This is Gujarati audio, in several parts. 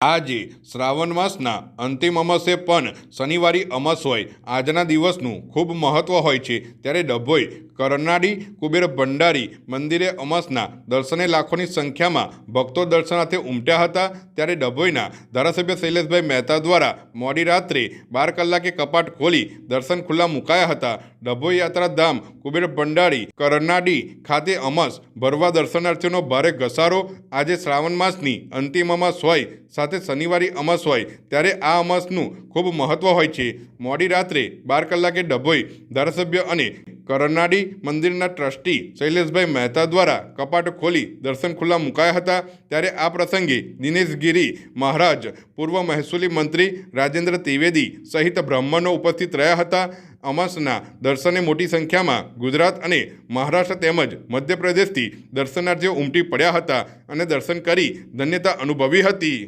આજે શ્રાવણ માસના અંતિમ અમાસે પણ શનિવારી અમાસ હોય. આજના દિવસનું ખૂબ મહત્ત્વ હોય છે. ત્યારે ડભોઈ, કરનાડી, કુબેર ભંડારી મંદિરે અમાસના દર્શને લાખોની સંખ્યામાં ભક્તો દર્શનાર્થે ઉમટ્યા હતા. ત્યારે ડભોઈના ધારાસભ્ય શૈલેષભાઈ મહેતા દ્વારા મોડી રાત્રે બાર કલાકે કપાટ ખોલી દર્શન ખુલ્લા મુકાયા હતા. ડભોઈ યાત્રાધામ કુબેર ભંડારી, કરનાડી ખાતે અમાસ, ભરવા દર્શનાર્થીઓનો ભારે ઘસારો. આજે શ્રાવણ માસની અંતિમ અમાસ હોય, સાથે શનિવારી અમાસ હોય, ત્યારે આ અમાસનું ખૂબ મહત્ત્વ હોય છે. મોડી રાત્રે બાર કલાકે ડભોઈ ધારાસભ્ય અને કરનાડી મંદિરના ટ્રસ્ટી શૈલેષભાઈ મહેતા દ્વારા કપાટ ખોલી દર્શન ખુલ્લા મુકાયા હતા. ત્યારે આ પ્રસંગે દિનેશ ગીરી મહારાજ, પૂર્વ મહેસૂલી મંત્રી રાજેન્દ્ર ત્રિવેદી સહિત બ્રાહ્મણો ઉપસ્થિત રહ્યા હતા. અમાસના દર્શને મોટી સંખ્યામાં ગુજરાત અને મહારાષ્ટ્ર તેમજ મધ્યપ્રદેશથી દર્શનાર્થીઓ ઉમટી પડ્યા હતા અને દર્શન કરી ધન્યતા અનુભવી હતી.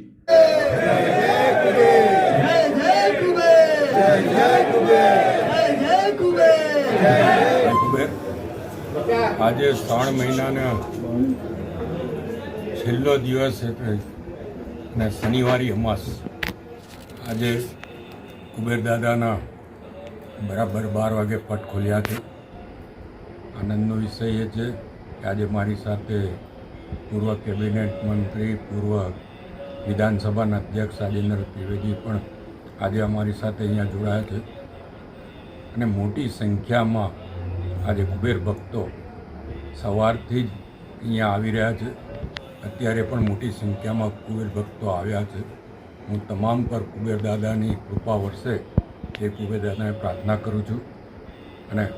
આજે શ્રાવણ મહિનાનો છેલ્લો દિવસ અને શનિવારી અમાસ. આજે કુબેર દાદાના બરાબર બાર વાગે પટ ખોલ્યા છે. આનંદનો વિષય એ છે કે આજે મારી સાથે પૂર્વ કેબિનેટ મંત્રી, પૂર્વ વિધાનસભાના અધ્યક્ષ રાજેન્દ્ર ત્રિવેદી પણ આજે અમારી સાથે અહીંયા જોડાયા છે. અને મોટી સંખ્યામાં આજે કુબેર ભક્તો સવારથી જ અહીંયા આવી રહ્યા છે. અત્યારે પણ મોટી સંખ્યામાં કુબેર ભક્તો આવ્યા છે. હું તમામ પર કુબેર દાદાની કૃપા વરસે એ કુબેર પ્રાર્થના કરું છું. અને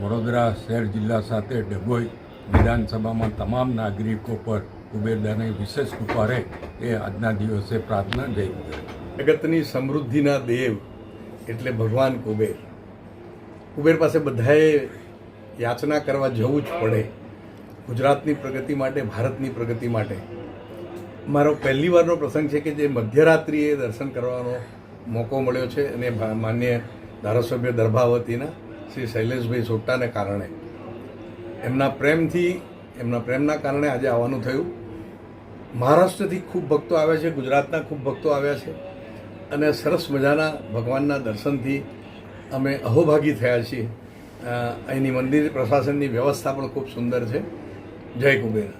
વડોદરા શહેર જિલ્લા સાથે ડભોઈ વિધાનસભામાં તમામ નાગરિકો પર કુબેર દાદાની વિશેષ કૃપા રહે એ આજના દિવસે પ્રાર્થના કુબેર જગતની સમૃદ્ધિના દેવ એટલે ભગવાન કુબેર. કુબેર પાસે બધાએ યાચના કરવા જવું જ પડે ગુજરાતની પ્રગતિ માટે, ભારતની પ્રગતિ માટે. મારો પહેલી વારનો પ્રસંગ છે કે જે મધ્યરાત્રિએ દર્શન કરવાનો મોકો મળ્યો છે અને માન્ય ધારાસભ્ય દર્ભાવતીના શ્રી શૈલેષભાઈ સોટ્ટાને કારણે. એમના પ્રેમથી, એમના પ્રેમના કારણે આજે આવવાનું થયું. મહારાષ્ટ્રથી ખૂબ ભક્તો આવ્યા છે, ગુજરાતના ખૂબ ભક્તો આવ્યા છે અને સરસ મજાના ભગવાનના દર્શનથી અમે અહોભાગી થયા છીએ. અહીંની મંદિર પ્રશાસનની વ્યવસ્થા પણ ખૂબ સુંદર છે. જય કુબેર.